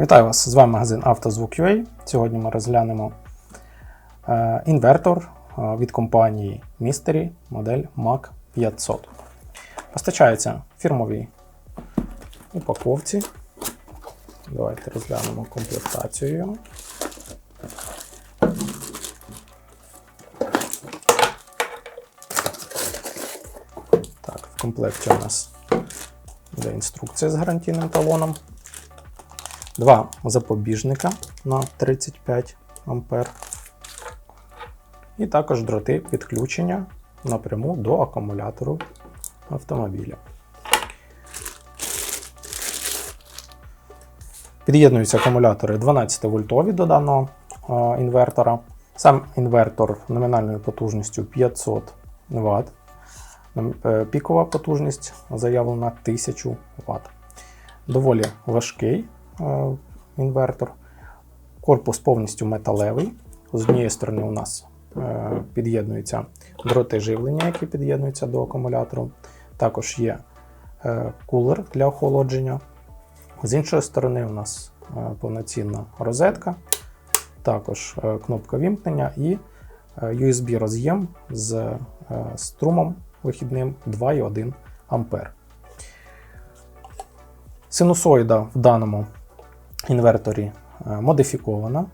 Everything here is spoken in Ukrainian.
Вітаю вас! З вами магазин «Автозвук.UA». Сьогодні ми розглянемо е, інвертор е, від компанії Mystery модель MAC 500. Постачається в фірмовій упаковці. Давайте розглянемо комплектацію. Так, в комплекті у нас йде інструкція з гарантійним талоном. Два запобіжника на 35 А. І також дроти підключення напряму до акумулятору автомобіля. Під'єднуються акумулятори 12 вольтові до даного інвертора. Сам інвертор номінальною потужністю 500 Вт. Е, Пікова потужність заявлена 1000 Вт. Доволі важкий інвертор. Корпус повністю металевий. З однієї сторони у нас е, під'єднуються дроти живлення, які під'єднуються до акумулятору. Також є е, кулер для охолодження. З іншої сторони, у нас е, повноцінна розетка, також е, кнопка вімкнення і е, USB роз'єм з е, струмом вихідним 2,1 А. Синусоїда в даному інверторі е, модифікована.